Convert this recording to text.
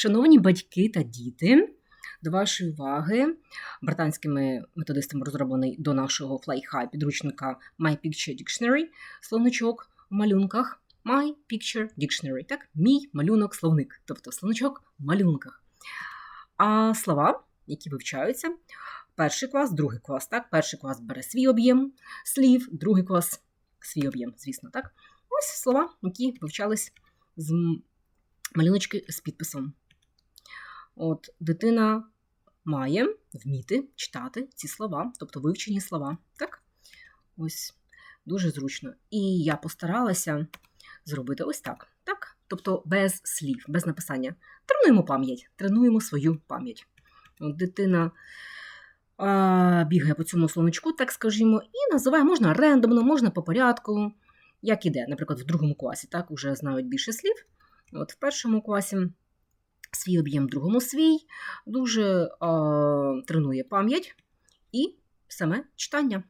Шановні батьки та діти, до вашої уваги британськими методистами розроблений до нашого Fly підручника My Picture Dictionary, словничок в малюнках. My Picture Dictionary, так? Мій малюнок-словник, тобто словничок в малюнках. А слова, які вивчаються, перший клас, другий клас, так? Перший клас бере свій об'єм слів, другий клас свій об'єм, звісно, так? Ось слова, які вивчались з малюночки з підписом. От дитина має вміти читати ці слова, тобто вивчені слова. Так? Ось дуже зручно. І я постаралася зробити ось так. Так? Тобто без слів, без написання. Тренуємо пам'ять, тренуємо свою пам'ять. От дитина а, бігає по цьому словничку, так скажімо, і називає можна рендомно, можна по порядку, як іде. Наприклад, в другому класі так, вже знають більше слів. От в першому класі свій об'єм, другому свій, дуже е, тренує пам'ять і саме читання.